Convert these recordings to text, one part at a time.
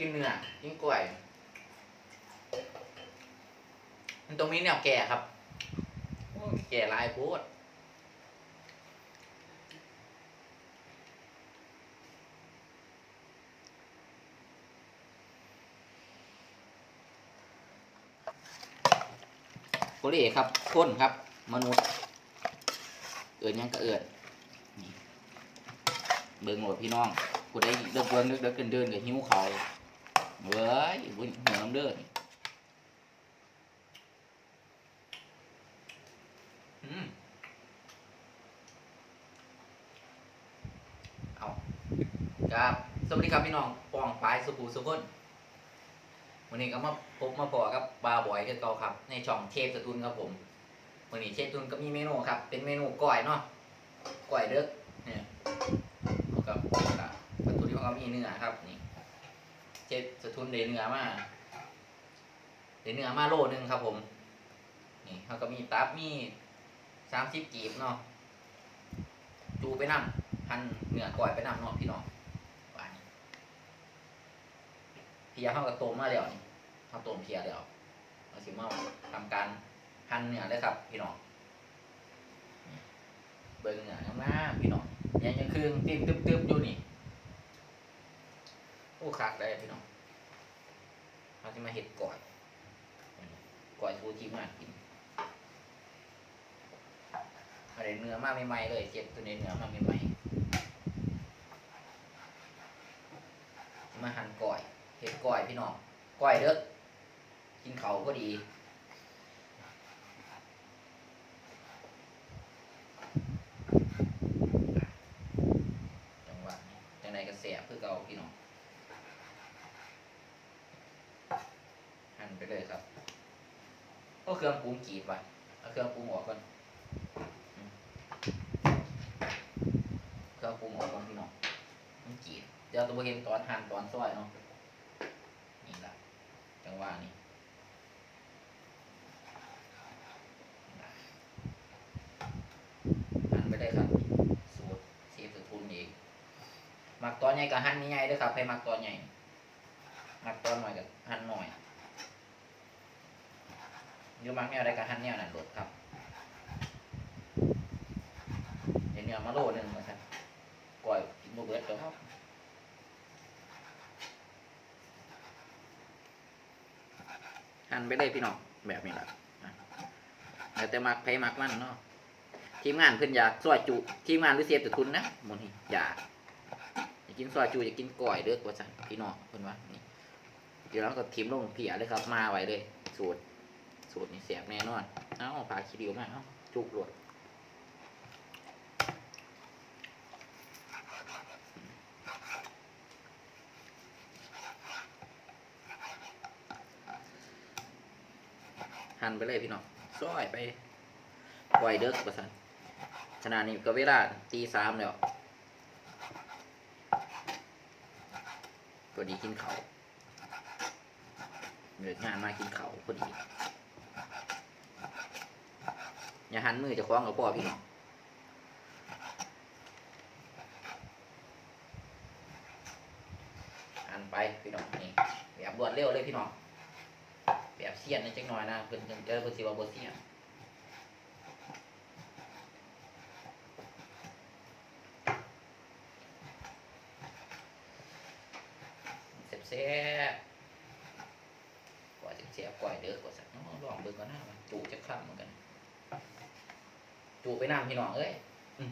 กินเนื้อกินกล้วย มันตรงนี้แนวแก่ครับโอ้แก่ลายโพูดโคเรครับคนครับ มนุษย์ เอิญยังก็เอิญนี่เบิ่งโหลดพี่น้องกูได้เดินเบิ่งเดินเดินเดินกับหิ้วเขา เว้ยบุญหัวน้ำเดินอืมเอาครับ สวัสดีครับพี่น้องปองปลายสุภูสุพนวันนี้ก็มาพบมาพอกับบาบอยคือเก่าครับ ในช่องเทพสตูนครับผมวันนี้เชฟตุนก็มีเมนูครับ เป็นเมนูก้อยเนาะก้อยเด้อเนี่ยกับกับวัตถุดิบก็มีเนื้อครับนี่ เชฟสตุนเดเนื้อมาเดเนื้อมาโลนึงครับผม นี่เขาก็มีตับมีสามสิบกีบเนาะจูไปนำหั่นเนื้อก้อยไปนำเนาะพี่น้องว่านี่เพียเข้าก็ต้มมาแล้วนี่เข้าต้มเพียแล้วเราสิมาทำการหันเนื้อเลยครับ พี่น้องเบิ่งเนื้องามพี่น้องยังยังคืนตึ๊บตึ๊บตึ๊บอยู่นี่ โอ้ขาดได้พี่น้องเราจะมาเห็ดก่อยก่อยทูจีมากกินอะไรเนื้อมากใหม่ๆเลยเจ็บตัวนี้เนื้อมากใหม่ๆมาหั่นก่อยเห็ดก่อยพี่น้องก่อยเด้อกินเขาก็ดี จังหวะนี้จังใดก็เสียบคือเก่าพี่น้องหั่นไปเลยครับก็ เครื่องปรุงกรีดไว้เอาเครื่องปรุงออกก่อนเครื่องปรุงออกก่อนพี่น้องมันกรีดเดี๋ยวตัวเห็นตอนหั่นตอนซอยเนาะนี่ละจังหวะนี้หั่นไปเลยครับสูตรเชฟสุทุนอีกมักตอนใหญ่กับหั่นใหญ่ด้วยครับให้มักตอนใหญ่มักตอนหน่อยกับหั่นหน่อย อยูมักแนวใดกับหั่นแนวนั้นโดดครับเดี๋ยวเนื้อมาโลหนึงนะครับก่อยกินบ่เบิดเดี๋ยวครับหันไปเลยพี่น้องแบบนี้แหละแต่มักไผมักมันเนาะทีมงานเพิ่นอยากซอยจุทีมงานหรือเสียบแต่ทุนนะหมดนี่อยากอยากกินซอยจุอยากกินก่อยเด้อกว่าสั่นพี่น้องเพิ่นว่านี่เดี๋ยวเราก็ทีมลงเพียเลยครับมาไว้เลยสูตร สูตรนี่เสียบแน่นอน เอ้าพาคิริวมาเอาจุกรวดหั่นไปเลยพี่น้องซอยไปไวเด้อกว่าสันขณะนี้ก็เวลาตีสามแล้วพอดีกินเขาวเลิกงานมากินเขาพอดี อย่าหันมือจะคล้องกับพ่อพี่น้องหันไปพี่น้องนี่แบบรวดเร็วเลยพี่น้องแบบเสียนนิดจังหน่อยนะเพิ่นเพิ่นเจอเพิ่นสิว่าบ่เสียน เสียบเสียบกว่าจะเสียบกว่าเด้อกว่าสักน้องลองเบิ่งก่อนนะว่าจูจะคล่ำเหมือนกัน จูไปน้ำพี่น้องเอ้ยอืม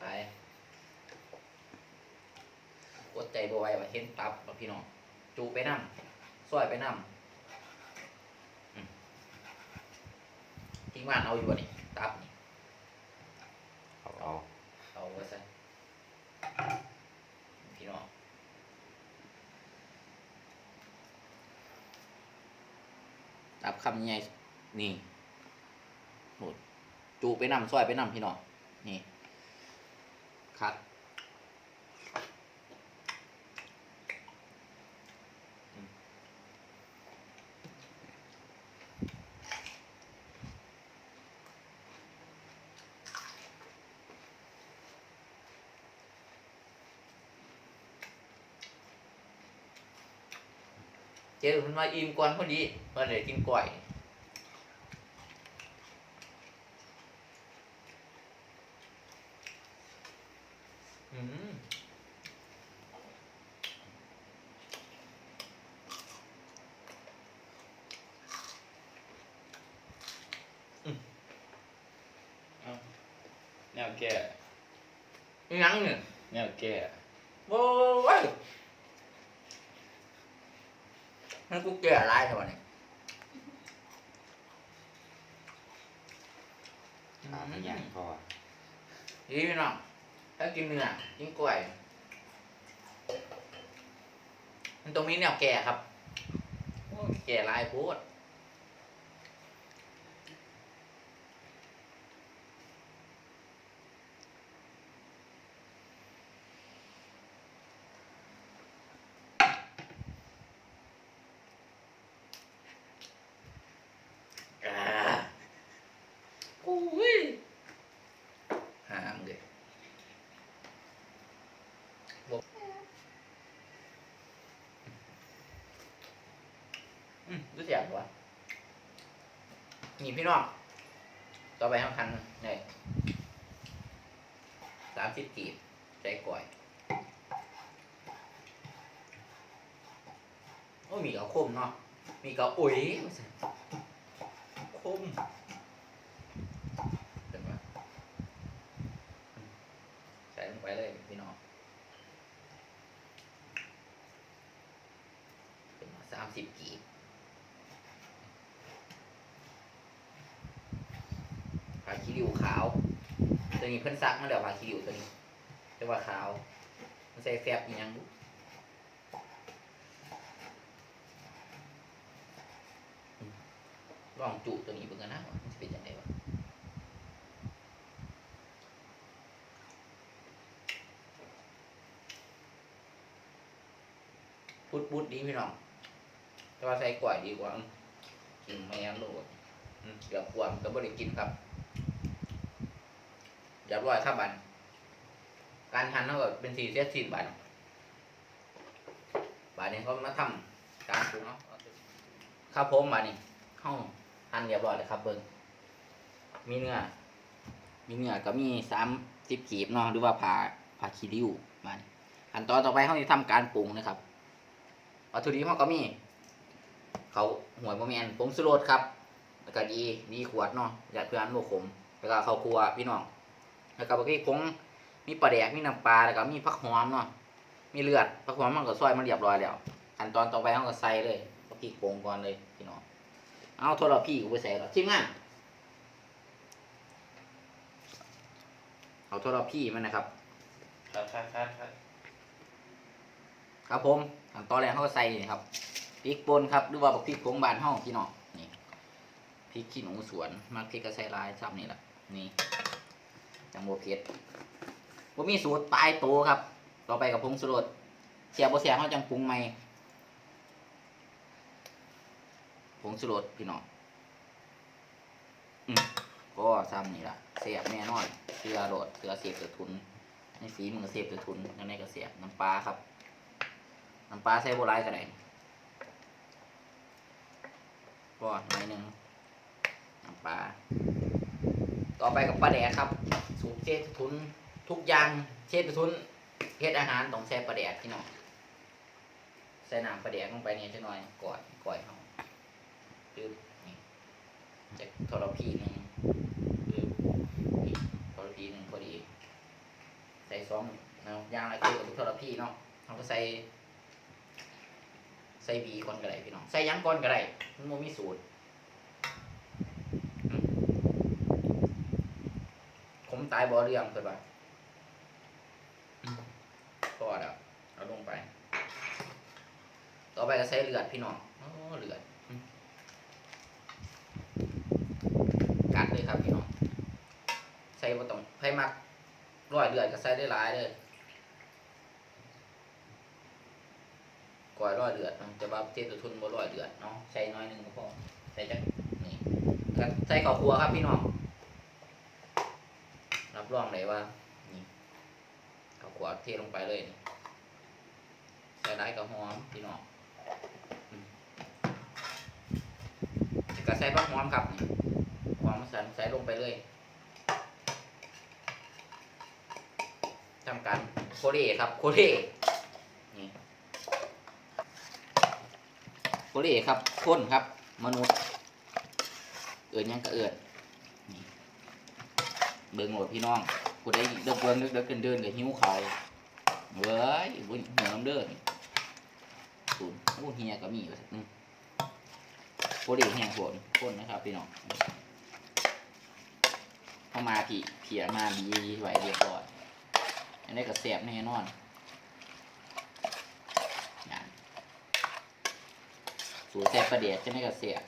ไปอดใจบ่ไหวว่าเห็นตับบ่พี่น้อง จูไปน้ำซอยไปน้ำอืมทิ้งว่านเอาอยู่บ่นี่ตับนี่ เอาเอา เอาไว้ใส่พี่น้องตับ คำใหญ่นี่โหดจูไปนำซอยไปนำพี่น้องนี่คัด เจ๊มันมาอิ่มก่อนพอดีมาเลยกินกล้วยอืมเอาแนวแก้อิหยังเนี่ยแนวแก้โว้ย มันกูแก่ไรเท่านี้ถามไม่ยังพอดีพี่น้องถ้ากินเนื้อกินกล้วย มันตรงนี้แนวแก่ครับโอ้ยแก่ลายโพูดอ่าอุ้ยหามเลยบอกอืมรู้เสียงวะ นี่พี่น้อง ต่อไปห้าคันนี่สามสิบกีบใจก่อยโอ้มีเกะคมเนาะมีเกาอุ๋ยคมเห็นปะใส่ลงไปเลยพี่น้องเป็นสามสิบกีบผ้าขี้ริ้วขาว ตัวนี้เพิ่นซักมาแล้วผ้าขี้ริ้วตัวนี้แต่ว่าขาว มันใส่แฟบอีกยังบุลองจุตัวนี้เบิ่งกันนะมันจะเป็นยังไงวะพุดพุดดีพี่น้อง แต่ว่าใส่กล้วยดีกว่าอืมกินแมงโลดอืมเกือบกวมก็บ่ได้กินครับ อย่าร้อยครับบันการหั่นเท่ากับเป็นสี่เซตสี่บาทบาทนี้เขามาทำการปรุงเนาะครับผมบาทนี้ห้องหั่นเรียบร้อยเลยครับ เบิ้งมีเนื้อมีเนื้อก็มีสามสิบขีบเนาะหรือว่าผ่าผ่าคีริวมานี่ขั้นตอนต่อไปเขาจะทำการปรุงนะครับวัตถุดิบเขาก็มี เขาหัวบะเมียนผงสุรสครับแล้วก็ดีดีขวดเนาะอยากเพื่อนโมขมแล้วก็ข้าวคั่วพี่น้อง แล้วก็บางทีผงมีปลาแดกมีน้ำปลาแล้วก็มีผักหอมเนาะมีเลือดผักหอมมันก็ซอยมันเรียบร้อยแล้วขั้นตอนต่อไปเขาก็ใส่เลยก็พริกผงก่อนเลยพี่น้องเอาโทรพี่กูไปใส่หรอทีมงานเอาโทรพี่มันนะครับครับครับครับครับครับผมขั้นตอนแรกเขาก็ใส่นี่ครับพริกป่นครับหรือว่าบักพริกผงบานห้องพี่น้องนี่พริกขี้หนูสวนมากพริกก็ใส่ลายซ้ำนี่แหละนี่ จังโบเพ็ดผมมีสูตรปลายโตครับ ต่อไปกับผงสุรสเสียบ่เสียบเขาจังปรุงใหม่ผงสุรสพี่น้องอืมก็ซ้ำนี่แหละเสียบแน่นอนเสือโรดเสือเสียบเสือทุนในฝีมือเสียบเสือทุนยังไงก็เสียบน้ำปลาครับ น้ำปลาใส่โบราณกันไหนก็หน่อยหนึ่งน้ำปลา ต่อไปกับปลาแดกครับ สูตรเชฟทุนทุกอย่างเชฟทุนเฮ็ดอาหารต้องใส่ปลาแดกพี่น้องใส่น้ำปลาแดกลงไปเนี่ยจะหน่อยก่อนก่อยเขาปึ๊บนี่จะทรพีหนึ่งปึ๊บนี่ทรพีหนึ่งพอดี ใส่สองเนาะย่างละคือกับทรพีเนาะเราก็ใส่ ใส่บีก่อนก็ได้พี่น้อง ใส่ยังก่อนก็ได้มันมีสูตรอืม ผมตายบ่เรื่องเกิดว่าพอแล้วเอาลงไป ต่อไปก็ใส่เลือดพี่น้องโอ้เลือดกัดเลยครับพี่น้องใส่บ่ต้องไผมักร้อยเลือดก็ใส่ได้หลายเลยก้อยร้อยเดือดเนาะแต่ว่าเทศทุนบ่ร้อยเดือดเนาะใส่น้อยหนึ่งก็พอใส่จักนี่ใส่ข้าวคั่วครับพี่น้อง รับรองเลยว่า นี่ข้าวคั่วเทลงไปเลยใส่ได้กับหอมพี่น้องก็ใส่ผักหอมครับหอมใส่ใส่ลงไปเลยทำการโคเรครับโคเรนี่โคเรครับข้นครับ มนุษย์ เอิญยังก็เอิญนี่ เบิ่งโหลดพี่น้องกูได้เดินเบิ่งเดินเดินเดินกับหิ้วเขาเว้ยบุญเหนือน้ำเดินศูนย์โอ้เฮียก็มีอยู่อืมโคเรแห้งโคนข้นนะครับพี่น้องเข้ามาผีเพียมาดีไหวเรียบร้อยอันนี้ก็แสบแน่นอนสูตรแสบประเดียวจะไม่ก็แสบ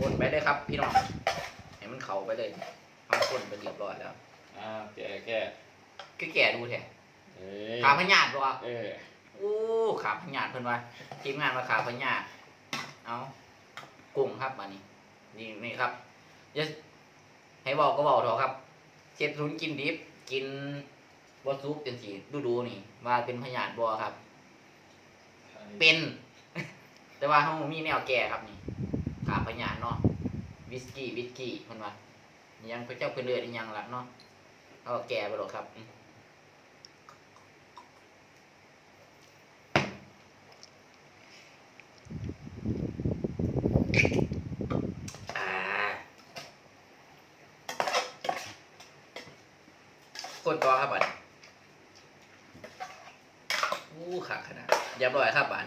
คนไปเลยครับ พี่น้องให้มันเข้าไปเลยเอาคนไปเรียบร้อยแล้วอ้าวแก่แก่คือแก่ดูแท้เอ้ยขาพญาติบ่เอออู้ขาพญาติเพิ่นว่าทีมงานมาขาพญาติเอากุ้งครับอันนี้นี่นี่ครับอย่าให้บอกก็บอกเถอะครับเช็ดทุนกินดิบกินบ่ซุปจังซี่ดูๆนี่ ว่าเป็นพญาติบ่ครับ เป็น แต่ว่าเขามีแนวแก่ครับนี่ ขาพญาเนาะวิสกี้วิสกี้คนว่ายังพระเจ้าเพื่อนเลือดยังหลักเนาะเอาแก่ไปหรอกครับอ่าคนต่อครับบันอู้ขาขนาดเรียบร้อยครับบัน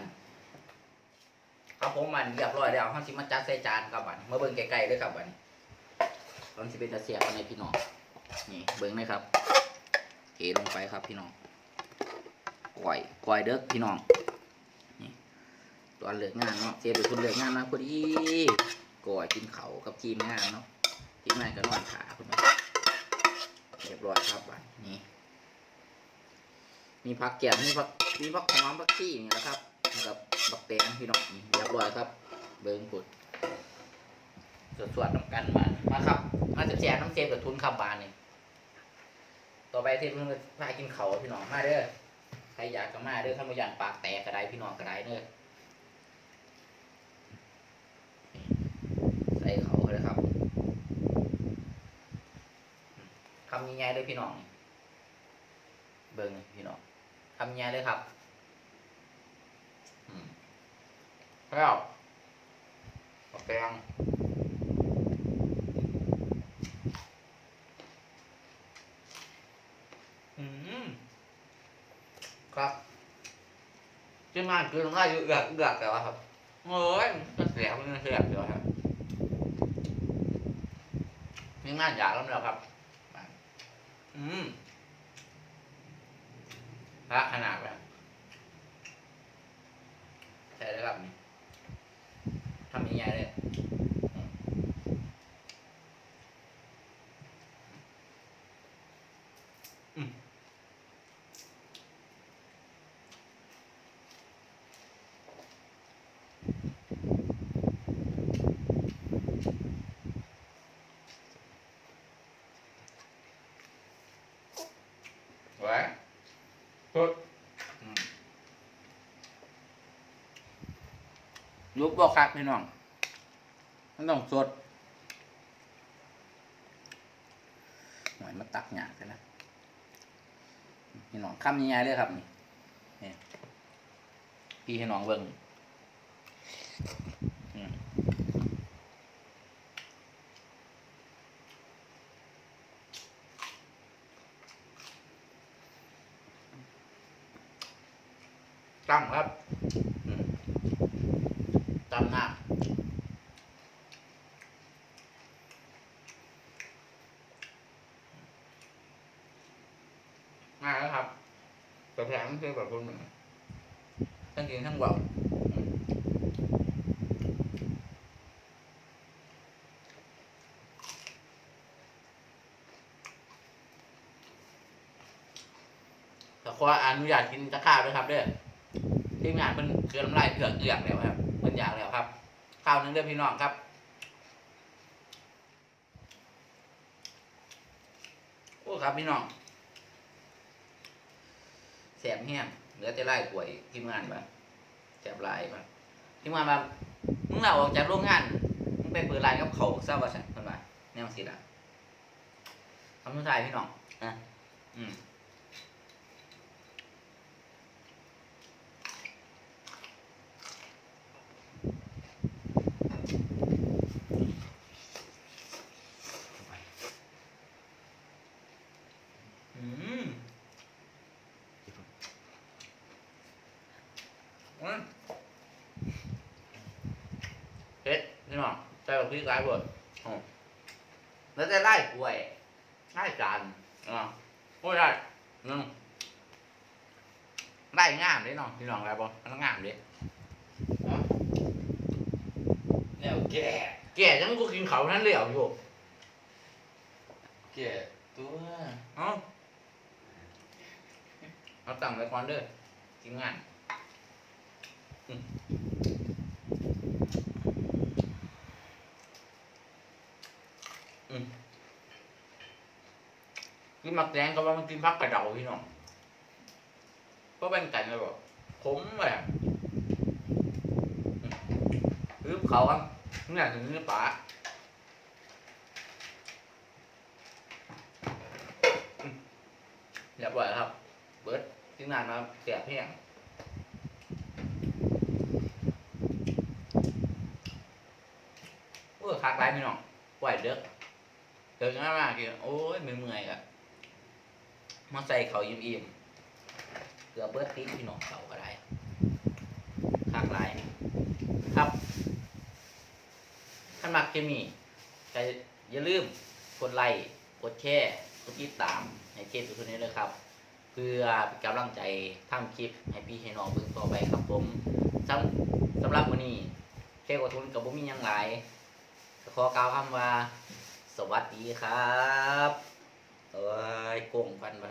ครับผมมันเรียบร้อยแล้วเขาสิมาจัดใส่จานครับบัดมาเบิ่งไกลๆเลยครับบันี้ตอนสิเป็นตะเสียบในพี่น้องนี่เบิ่งนะครับเทลงไปครับพี่น้องก่อยก่อยเด้อพี่น้องนี่ตอนเลิกงานเนาะเสียไปคุณเลิกงานมาพอดีก่อยกินเขากับทีมงานเนาะทีมงานก็นอนขาคุณมาเรียบร้อยครับบัดนี่มีผักแก้มมีผักมีผักหอมผักชีนี่แหละครับ นะครับบักแตงพี่น้องเรียบร้อยครับ เบิ้งผุดสวดสวดๆน้ำกันมามาครับ มาจะแจกน้ำเจมกับทุนขับบานนี่ต่อไปที่มึงพากินเขาพี่น้องมาเด้อใครอยากก็มาเด้อถ้าไม่อยากปากแตกก็ได้พี่น้องก็ได้เด้อใส่เขาเลยครับคำยังไงเลยพี่น้องเบิ้งพี่น้องคำยังไงเลยครับ อืม แล้วปลาแปงอืมครับที่มาคือน้ำลายเอือกเอือกแต่ว่าครับโอ้ยมันเสียมันเสียเดี๋ยวครับนี่งานอยากแล้วแล้วครับ อืมพระขนาดแบบใช่แล้วครับนี่ ทำยังไงเลยอืมไว้กดอืม ยุ บอกครับพี่น้อง มันต้องสดหน่อยมาตักหยาดกันนะพี่น้องคำยังไงเลยครับนี่พี่ให้น้องเบิ่งตั้งครับ ตำหน้าง่ายแล้วครับแต่แผงคือแบบคนหนึ่งทั้งกินทั้งบอกแต่ขออนุญาตกินจะข้าวด้วยครับเด้อทีมงานมันเคือน้ำลายเถือกเอือกแล้วครับ มันอยากแล้วครับข้าวหนึงเด้อพี่น้องครับโอ้ครับพี่น้องแสบแห้งเหลือแต่ไล่ป่วยทีมงานไปแสบหลายมันที่มาแบบมึงเราออกจากโรงงานมึงไปเปิดร้านกับเขาเศร้าว่าสั่นเพิ่นว่าแนวสิละคำสุดท้ายพี่น้องอะอืมอืมอืมเฮ็ด พี่น้องใส่กับพริกหลายเบิดอ๋อแล้วจะไล่กล้วยไล่จานอะโอ้ยได้นึงไล่งามเด้น้องพี่น้องอะไรบ่มันงามเด้แนวแก่แก่จังกูกินเขาวนั้นเหลียวอยู่แก่ตัวเอ้าเอาตั้งไว้ก่อนเด้อกินงานอืมอืม กินมักแดงก็ว่ามันกินพักกระเดาพี่น้องก็เป็นกันเลยบอกผมแบบอืมเขาครับเนี่ยถึงนี่ป๋าอืมเรียบร้อยครับ เบิร์ดที่นานมาเสียบแห้งโอ้ยคักไรพี่น้องปล่อยเด้อเดินง่ายมากกินโอ้ยเมื่อยๆอะ มาใส่เขาวอิ่มๆเกือเบิร์ดพริกพี่น้องเขาก็ได้คักไรครับถ้ามักเคมีก็อย่าลืมกดไลค์กดแชร์กดติดตามให้เชฟทุกคนนี้เลยครับ เพื่อเป็นกำลังใจทำคลิปให้พี่ให้น้องเบิ่งต่อไปครับผมสำสำหรับวันนี้แค่กระทุนกับบ่มียังหลายขอกล่าวคำว่า สวัสดีครับ เอ้ยโกงฟันไป